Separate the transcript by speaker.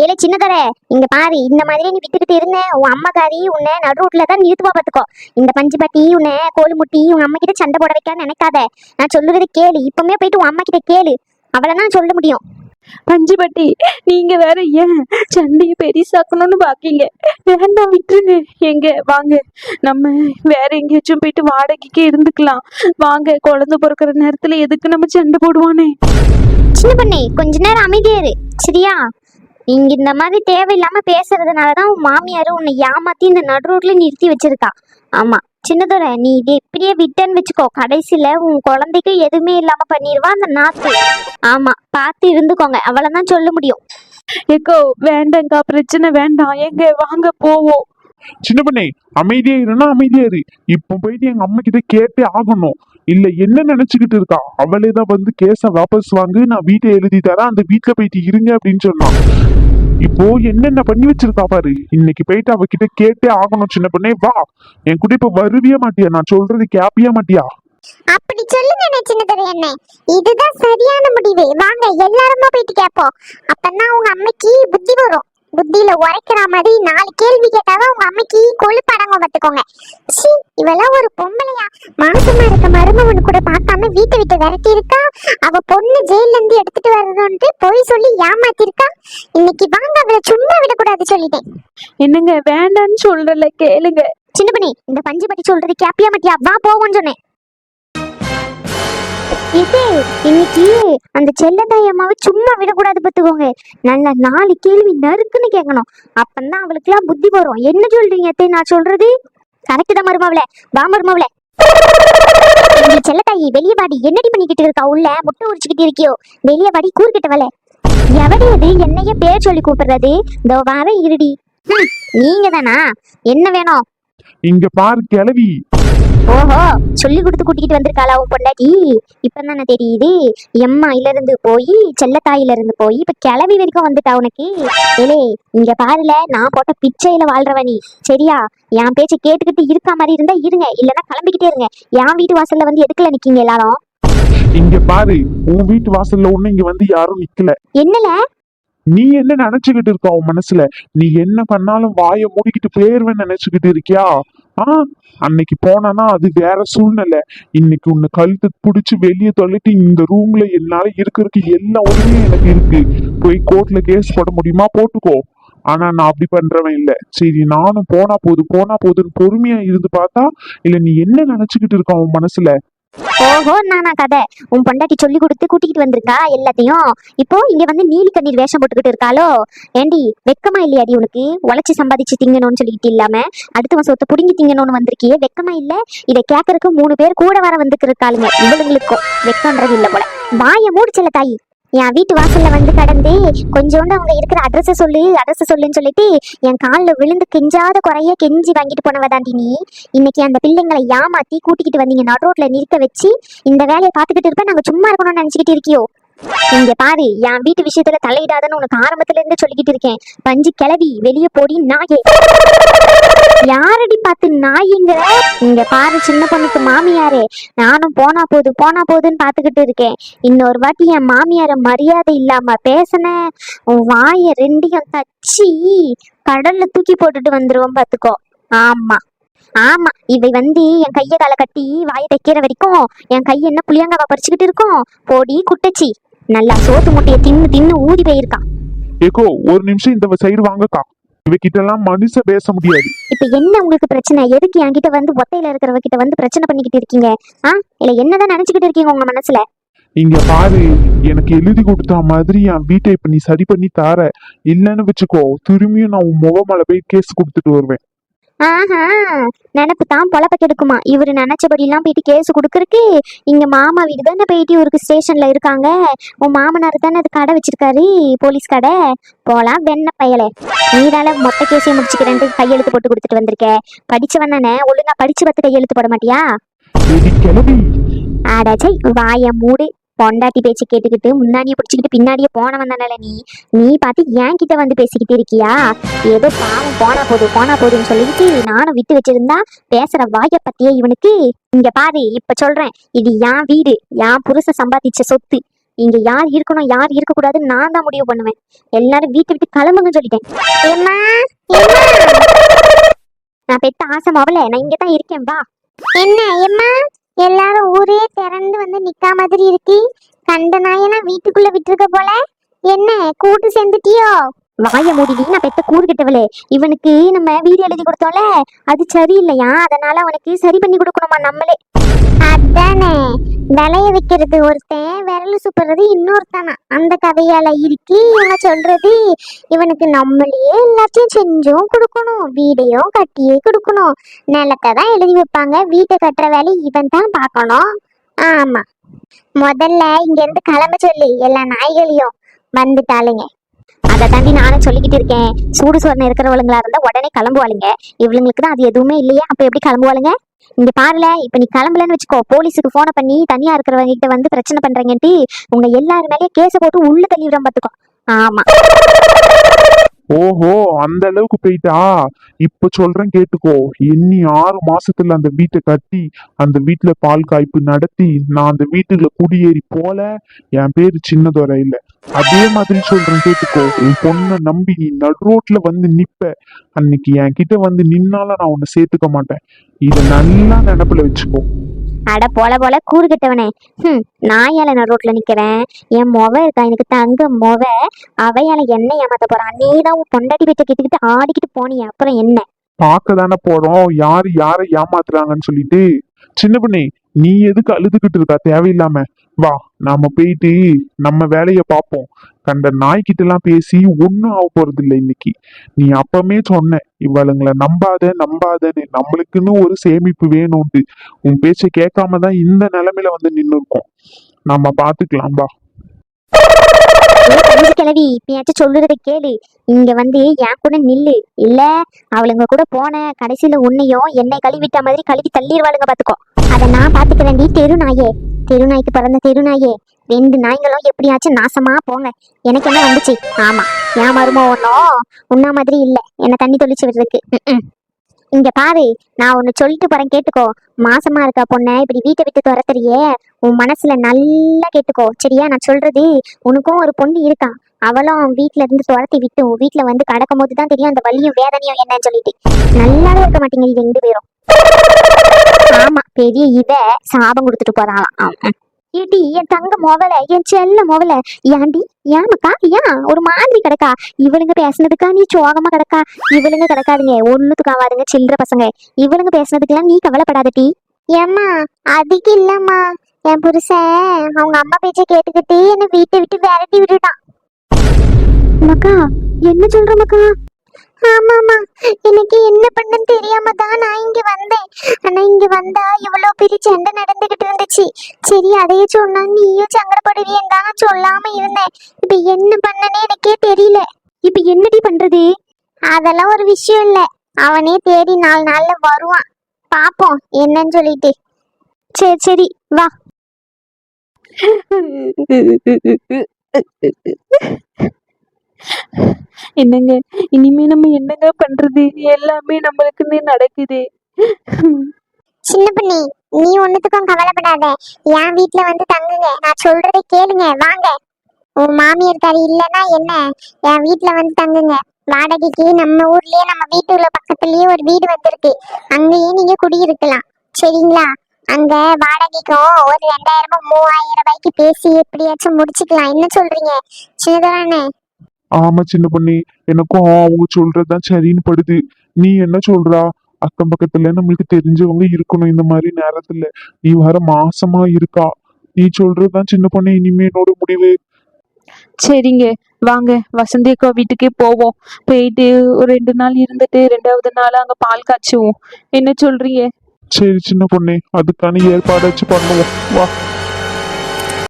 Speaker 1: ஏலே சின்னதர இங்க பாரு இந்த மாதிரி நீ விட்டுக்கிட்டு இருந்த உன் அம்மாக்காரி உன்னை நடு ரோட்ல தான் நிறுத்துவா பாத்துக்கோ. இந்த பஞ்சு பட்டி உன்னை கோழி முட்டி உங்க அம்மா கிட்ட சண்டை போட வைக்கான்னு நினைக்காத. நான் சொல்லுறது கேளு இப்பவுமே போயிட்டு உன் அம்மா கிட்ட கேளு அவளதான் சொல்ல முடியும்.
Speaker 2: பஞ்சுபட்டி நீங்க வேற ஏன் சண்டையை பெரிசாக்கணும்னு பாக்கீங்க? வேண்டாம் விட்டுருங்க. எங்க வாங்க. நம்ம வேற எங்கேயாச்சும் போயிட்டு வாடகைக்கு இருந்துக்கலாம். வாங்க குழந்தை பிறக்கிற நேரத்துல எதுக்கு நம்ம சண்டை போடுவானே?
Speaker 1: சின்ன பண்ணே கொஞ்ச நேரம் அமைதியா இரு. சரியா? நீங்க இந்த மாதிரி தேவையில்லாம பேசுறதுனாலதான் உன் மாமியாரு உன்னை ஏமாத்தி இந்த நடு ரோட்ல நிறுத்தி வச்சிருக்கா. ஆமா. சின்னதோட நீ இது இப்படியே விட்டேன்னு வச்சுக்கோ. கடைசியில உன் குழந்தைக்கு எதுவுமே இல்லாம பண்ணிடுவா அந்த நாத்து. ஆமா. பார்த்து இருந்துக்கோங்க. அவ்வளவுதான் சொல்ல முடியும்.
Speaker 2: ஏக்கோ வேண்டாங்க்கா பிரச்சனை வேண்டாம். எங்க? வாங்க போவோம்.
Speaker 3: சின்ன பண்ணே அமைதியா இருன்னா அமைதியா இரு. இப்போ போயிட்டு எங்க அம்மா கிட்ட கேட்டே ஆகணும். இல்ல என்ன நினைச்சுக்கிட்டு இருக்கா? அவளே தான் வந்து கேஸ வாபஸ் வாங்கு நான் வீட்டை எழுதி தரேன் அந்த வீட்டுல போயிட்டு இருங்க அப்படின்னு சொன்னான் இப்போ என்னென்ன பண்ணி வச்சிருக்கா பாரு? இன்னைக்கு போயிட்டு அவகிட்ட கேட்டே ஆகணும் சின்ன பொண்ணே வா. என் கூட இப்ப வருவியே மாட்டியா? நான் சொல்றது கேப்பியா மாட்டியா?
Speaker 1: அப்படி சொல்லுங்க சின்னதர என்ன இதுதான் சரியான முடிவு. வாங்க எல்லாருமா போயிட்டு கேப்போம். அப்பதான் உங்க அம்மைக்கு புத்தி வரும். புத்தியில உரைக்கிற மாதிரி நாலு கேள்வி கேட்டாதான் உங்க அம்மைக்கு கொழுப்படங்க பார்த்துக்கோங்க சி இவெல்லாம் ஒரு பொம்பளையா. மாசமா இருக்க மருமகன் கூட பார்க்காம வீட்டை விட்டு விரட்டி இருக்கா அவ பொண்ணு ஜெயில இருந்து எடுத்துட்டு வர்றதுன்ட்டு போய் சொல்லி ஏமாத்திருக்கா? இன்னைக்கு வாங்க அவளை சும்மா விடக்கூடாது சொல்லிட்டேன்.
Speaker 2: என்னங்க வேண்டான்னு சொல்றல கேளுங்க.
Speaker 1: சின்ன பண்ணி இந்த பஞ்சு பட்டி சொல்றது கேப்பியா மாட்டியா? வா போவோம்னு சொன்னேன். இது இன்னைக்கு அந்த செல்லத்தாய் அம்மாவை சும்மா விடக்கூடாது பார்த்துக்கோங்க. நல்ல நாலு கேள்வி நறுக்குன்னு கேட்கணும். அப்பந்தான் அவளுக்குலாம் புத்தி வரும். என்ன சொல்றீங்க அத்தை? நான் சொல்றது? கரெக்ட் தான் மருமாவள? வா மருமாவள. செல்லத்தாயி வெளியே வாடி. என்னடி பண்ணிக்கிட்டு இருக்கா? உள்ள முட்டை உரிச்சுக்கிட்டு இருக்கியோ? வெளியே வாடி கூறுகிட்ட வல. எவடி அது என்னைய பேர் சொல்லி கூப்பிடுறது? இதோ வர இருடி. நீங்க தானா என்ன வேணும்?
Speaker 3: இங்க பாரு கிளவி
Speaker 1: ஓஹோ சொல்லி கொடுத்து கூட்டிகிட்டு வந்திருக்காளா உன் பொண்டாட்டி? இப்பதானே தெரியுது. எம்மாயில இருந்து போய் செல்லத்தாயில இருந்து போய் இப்ப கிளவி வரைக்கும் வந்துட்டா உனக்கு? ஏலே இங்க பாருல நான் போட்ட பிச்சையில வாழ்றவ நீ. சரியா? என் பேச்சை கேட்டுக்கிட்டு இருக்கா மாதிரி இருந்தா இருங்க. இல்லைன்னா கிளம்பிக்கிட்டே இருங்க. என் வீட்டு வாசல்ல வந்து எதுக்குல நிக்கீங்க எல்லாரும்?
Speaker 3: இங்க பாரு உன் வீட்டு வாசல்ல ஒண்ணு இங்க வந்து யாரும் நிக்கல.
Speaker 1: என்னல?
Speaker 3: நீ என்ன நினைச்சுக்கிட்டு இருக்க உன் மனசுல? நீ என்ன பண்ணாலும் வாயை மூடிக்கிட்டு போயிருவேன்னு நினைச்சுக்கிட்டு இருக்கியா? ஆ அன்னைக்கு போனானா அது வேற சூழ்நிலை. இன்னைக்கு உன்னை கழுத்து புடிச்சு வெளியே தள்ளிட்டு இந்த ரூம்ல என்னால இருக்கிறதுக்கு எல்லா உரிமையும் எனக்கு இருக்கு. போய் கோர்ட்ல கேஸ் போட முடியுமா? போட்டுக்கோ. ஆனா நான் அப்படி பண்றவன் இல்ல. சரி நானும் போனா போது போனா போதுன்னு பொறுமையா இருந்து பார்த்தா இல்ல நீ என்ன நினைச்சுக்கிட்டு இருக்க உன் மனசுல?
Speaker 1: ஓஹோ நானா கதை. உன் பொண்டாட்டி சொல்லி கொடுத்து கூட்டிகிட்டு வந்திருக்கா எல்லாத்தையும்? இப்போ இங்க வந்து நீலி கண்ணீர் வேஷம் போட்டுக்கிட்டு இருக்காளோ? ஏண்டி வெக்கமா இல்லையாடி உனக்கு? உழைச்சி சம்பாதிச்சு திங்கணும்னு சொல்லிட்டு இல்லாம அடுத்தவன் சொத்தை புடுங்கி திங்கணும்னு வந்திருக்கியே வெக்கமா இல்ல? இதை கேட்கறதுக்கு மூணு பேர் கூட வர வந்துட்டு இருக்காளுங்க இவளுங்களுக்கும். வெக்கம்ன்றது இல்ல போல. வாய மூடிச்சல தாயி என் வீட்டு வாசல்ல வந்து கடந்து கொஞ்சோண்டு அவங்க இருக்கிற அட்ரஸ் சொல்லு அட்ரஸ் சொல்லுன்னு சொல்லிட்டு என் காலில் விழுந்து கெஞ்சாத குறைய கெஞ்சி வாங்கிட்டு போனவதாண்டி நீ. இன்னைக்கு அந்த பிள்ளைங்களை ஏமாத்தி கூட்டிக்கிட்டு வந்தீங்க. நடு ரோட்ல நிறுத்த வச்சு இந்த வேலையை பார்த்துக்கிட்டு இருப்ப நாங்க சும்மா இருக்கணும்னு நினைச்சுக்கிட்டு இருக்கியோ? இங்க பாரு என் வீட்டு விஷயத்துல தலையிடாதன்னு உனக்கு ஆரம்பத்துல இருந்து சொல்லிக்கிட்டு இருக்கேன். பஞ்சு கிளவி வெளியே போடி நாயே. யாரடி பார்த்து நாயிங்க? இங்க பாரு சின்ன பொண்ணுக்கு மாமியாரே. நானும் போனா போது போனா போதுன்னு பாத்துக்கிட்டு இருக்கேன். இன்னொரு வாட்டி என் மாமியார மரியாதை இல்லாம பேசின உன் வாய ரெண்டையும் தச்சி கடல்ல தூக்கி போட்டுட்டு வந்துருவோம் பாத்துக்கோ ஆமா. ஆமா. இவை வந்து என் கைய காலை கட்டி வாயை தைக்கிற வரைக்கும் என் கை என்ன புளியங்காவை பறிச்சுக்கிட்டு இருக்கும்? போடி குட்டச்சி. நல்லா சோத்து முட்டைய தின்னு தின்னு ஊதி போயிருக்கா.
Speaker 3: ஏக்கோ ஒரு நிமிஷம் இந்த சைடு வாங்கக்கா. இவகிட்ட எல்லாம் மனுஷ பேச முடியாது.
Speaker 1: இப்ப என்ன உங்களுக்கு பிரச்சனை? எதுக்கு என்கிட்ட வந்து ஒத்தையில இருக்கிறவ கிட்ட வந்து பிரச்சனை பண்ணிக்கிட்டு இருக்கீங்க? ஆ? இல்ல என்னதான் நினைச்சுக்கிட்டு இருக்கீங்க உங்க மனசுல?
Speaker 3: இங்க பாரு எனக்கு எழுதி கொடுத்த மாதிரி என் வீட்டை இப்ப நீ சரி பண்ணி தார. இல்லைன்னு வச்சுக்கோ திரும்பியும் நான் உன் முகமல போய் கேஸ் கொடுத்துட்டு வருவேன்.
Speaker 1: ஆஹா நினப்பு தான் பொழப்ப கெடுக்குமா இவரு நினைச்சபடிலாம் போயிட்டு கேஸ் கொடுக்கறக்கு இங்க மாமா வீடு தானே போயிட்டு இவருக்கு ஸ்டேஷன்ல இருக்காங்க. உன் மாமனார் தானே அது கடை வச்சிருக்காரு போலீஸ் கடை. போலாம் வெண்ண பயலே. நீதால மொத்த கேஸையும் முடிச்சுக்கிறேன்ட்டு கையெழுத்து போட்டு கொடுத்துட்டு வந்திருக்க. படிச்சவன் தானே ஒழுங்கா படிச்சு பார்த்து கையெழுத்து போட மாட்டியா? ஆடாச்சை வாய மூடு. பொண்டாட்டி பேச்சு கேட்டுக்கிட்டு முன்னாடியே பிடிச்சிக்கிட்டு பின்னாடியே போனவன் தானே நீ? நீ பார்த்து ஏன் கிட்ட வந்து பேசிக்கிட்டு இருக்கியா? ஏதோ பாவம் போனா போதும் போனா போதுன்னு சொல்லிட்டு நானும் விட்டு வச்சிருந்தா பேசுற வாய பத்தியே இவனுக்கு. இங்க பாரு இப்ப சொல்றேன் இது என் வீடு என் புருஷ சம்பாதிச்ச சொத்து. இங்க யார் இருக்கணும் யார் இருக்க கூடாதுன்னு நான் தான் முடிவு பண்ணுவேன். எல்லாரும் வீட்டை விட்டு கிளம்புங்கன்னு சொல்லிட்டேன். நான் பெத்த ஆசை மாவல நான் இங்கதான் இருக்கேன் வா. என்ன ஏம்மா? எல்லாரும் ஊரே திறந்து வந்து நிக்கா மாதிரி இருக்கு கண்ட நாயனா வீட்டுக்குள்ள விட்டுருக்க போல? என்ன கூட்டு சேர்ந்துட்டியோ? வாய மூடி நான் பெத்த கூடு கிட்டவளே இவனுக்கு நம்ம வீடு எழுதி கொடுத்தோம்ல அது சரியில்லையா? அதனால அவனுக்கு சரி பண்ணி கொடுக்கணுமா நம்மளே? அதானே. விளைய வைக்கிறது ஒருத்தன் விரல் சுப்புறது இன்னொருத்தனா. அந்த கதையால இருக்கு இவன் சொல்றது இவனுக்கு நம்மளையே எல்லாத்தையும் செஞ்சும் கொடுக்கணும் வீடையும் கட்டியே கொடுக்கணும். நிலத்தை தான் எழுதி வைப்பாங்க வீட்டை கட்டுற வேலை இவன் தான் பார்க்கணும். ஆமா. முதல்ல இங்க இருந்து கிளம்ப சொல்லு எல்லா நாய்களையும். வந்துட்டாளுங்க. அதை தாண்டி நானும் சொல்லிக்கிட்டு இருக்கேன். சூடு சொரணை இருக்கிறவளுங்களா இருந்தா உடனே கிளம்புவாளுங்க. இவளுங்களுக்கு தான் அது எதுவுமே இல்லையே. அப்ப எப்படி கிளம்புவாளுங்க? இங்க பாருல இப்ப நீ கிளம்பலன்னு வச்சுக்கோ. போலீஸுக்கு போனை பண்ணி தனியா இருக்கிறவங்க கிட்ட வந்து பிரச்சனை பண்றீங்கன்ட்டு உங்க எல்லாரு மேலயும் கேஸ போட்டு உள்ள தள்ளிவிட பாத்துக்கோ. ஆமா.
Speaker 3: ஓஹோ அந்த அளவுக்கு போயிட்டா? இப்ப சொல்றேன் கேட்டுக்கோ. இன்னி ஆறு மாசத்துல அந்த வீட்டை கட்டி அந்த வீட்டுல பால் காய்ப்பு நடத்தி நான் அந்த வீட்டுல குடியேறி போல என் பேரு சின்னதுரை இல்லை. அதே மாதிரி சொல்றேன் கேட்டுக்கோ. உன் பொண்ணை நம்பி நீ நடு ரோட்ல வந்து நிப்ப. அன்னைக்கு என் கிட்ட வந்து நின்னால நான் உன்னை சேர்த்துக்க மாட்டேன். இத நல்லா நினப்புல வச்சுக்கோ.
Speaker 1: அட போல போல கூறு கெட்டவனே. ஹம் நான் ஏல நான் ரோட்ல நிக்கிறேன்? என் மொவ இருக்கா? எனக்கு தங்க மொவ. அவையால என்ன ஏமாத்த போறான் நீ தான் உன் பொண்டாட்டி வீட்டை கிட்டுக்கிட்டு ஆடிக்கிட்டு போனியே. அப்புறம் என்ன?
Speaker 3: பார்க்க தானே போறோம். யாரு யாரை ஏமாத்துறாங்கன்னு சொல்லிட்டு. சின்ன பண்ணி நீ எதுக்கு அழுதுகிட்டு இருக்கா? தேவையில்லாம. வா நாம போயிட்டு நம்ம வேலைய பார்ப்போம். கண்ட நாய்கிட்ட எல்லாம் பேசி ஒன்னும் ஆக போறது இல்லை இன்னைக்கு. நீ அப்பமே சொன்ன இவளுங்களை நம்பாத நம்பாதன்னு. நம்மளுக்குன்னு ஒரு சேமிப்பு வேணும்ட்டு உன் பேச்சை கேட்காம தான் இந்த நிலைமையில வந்து நின்னு இருக்கோம் நம்ம பாத்துக்கலாம் வா.
Speaker 1: கிளவி இப்பயாச்சும் சொல்லுறத கேளு. இங்க வந்து என் கூட நில்லு. இல்ல அவளுங்க கூட போன கடைசியில உன்னையும் என்னை கழுவிட்ட மாதிரி கழுவி தள்ளிடுவாளுங்க பாத்துக்கோ. அதை நான் பாத்துக்கிறேன்டி தெரு நாயே தெரு நாய்க்கு பிறந்த தெரு நாயே ரெண்டு நாய்களும் எப்படியாச்சும் நாசமா போங்க. எனக்கு என்ன வந்துச்சு? ஆமா. என் மரும ஒன்னும் உன்னா மாதிரி இல்ல. என்ன தண்ணி தொளிச்சு விடுறதுக்கு. இங்க பாரு நான் ஒன்னு சொல்லிட்டு போறேன் கேட்டுக்கோ. மாசமா இருக்கா பொண்ணை இப்படி வீட்டை விட்டு துரத்துறியே? உன் மனசுல நல்லா கேட்டுக்கோ சரியா? நான் சொல்றது உனக்கும் ஒரு பொண்ணு இருக்கான். அவளும் வீட்ல இருந்து துரத்தி விட்டு உன் வீட்ல வந்து கடக்கும் போது தான் தெரியும் அந்த வலியும் வேதனையும் என்னன்னு சொல்லிட்டு. நல்லாவே இருக்க மாட்டீங்க இது ரெண்டு பேரும். ஆமா பெரிய இவ சாபம் கொடுத்துட்டு போறான் ஏடி என் தங்க மொவல என் செல்ல மொவல. ஏண்டி ஏமாக்கா? ஏன் ஒரு மாதிரி கிடக்கா. இவளுங்க பேசுனதுக்கா நீ சோகமா கிடக்கா? இவளுங்க கிடக்காதுங்க. ஒண்ணுத்துக்கு ஆவாதுங்க சில்லற பசங்க. இவளுங்க பேசுனதுக்கெல்லாம் நீ கவலைப்படாதட்டி ஏம்மா அதுக்கு இல்லம்மா. என் புருஷன் அவங்க அம்மா பேச்ச கேட்டுக்கிட்டு என்ன வீட்டை விட்டு விரட்டி விட்டுட்டான். மக்கா என்ன சொல்ற மக்கா ஆமாமா எனக்கு என்ன பண்ணன்னு தெரியாம தான் நான் இங்க வந்தேன். ஆனா இங்க வந்தா இவ்வளவு பெரிய சண்டை நடந்துகிட்டு இருந்துச்சு. சரி அதையே சொன்னா நீயும் சங்கடப்படுவியன்னு தான் சொல்லாம இருந்தேன். இப்ப என்ன பண்ணனே எனக்கே தெரியல. இப்ப என்னடி பண்றது? அதெல்லாம் ஒரு விஷயம் இல்ல. அவனே தேடி நாலு நாள்ல வருவான். பாப்போம் என்னன்னு சொல்லிட்டு. சரி சரி வா.
Speaker 2: என்னங்க? இனிமே நம்ம என்னங்க பண்றது? எல்லாமே நம்மளுக்குன்னு நடக்குது.
Speaker 4: சின்ன பண்ணி நீ ஒண்ணுத்துக்கும் கவலைப்படாத. என் வீட்டுல வந்து தங்குங்க. நான் சொல்றதை கேளுங்க. வாங்க. உன் மாமியார் தாரி இல்லைன்னா என்ன? என் வீட்டுல வந்து தங்குங்க. வாடகைக்கு நம்ம ஊர்லயே நம்ம வீட்டுல பக்கத்துலயே ஒரு வீடு வந்திருக்கு. அங்கேயே நீங்க குடியிருக்கலாம். சரிங்களா? அங்க வாடகைக்கும் ஒரு ரெண்டாயிரமோ மூவாயிரம் ரூபாய்க்கு பேசி எப்படியாச்சும் முடிச்சுக்கலாம். என்ன சொல்றீங்க? சின்னதானே?
Speaker 3: ஆமா சின்ன பொண்ணு. எனக்கும் அவங்க சொல்றதுதான் சரின்னு படுது. நீ என்ன சொல்றா? அக்கம் பக்கத்துல நம்மளுக்கு தெரிஞ்சவங்க இருக்கணும் இந்த மாதிரி நேரத்துல. நீ வர மாசமா இருக்கா? நீ சொல்றதுதான் சின்ன பொண்ணு இனிமே என்னோட முடிவு.
Speaker 2: சரிங்க. வாங்க வசந்தி அக்கா வீட்டுக்கே போவோம். போயிட்டு ஒரு ரெண்டு நாள் இருந்துட்டு ரெண்டாவது நாள் அங்க பால் காய்ச்சுவோம். என்ன சொல்றீங்க?
Speaker 3: சரி சின்ன பொண்ணே. அதுக்கான ஏற்பாடாச்சும் பண்ணுவோம். வா.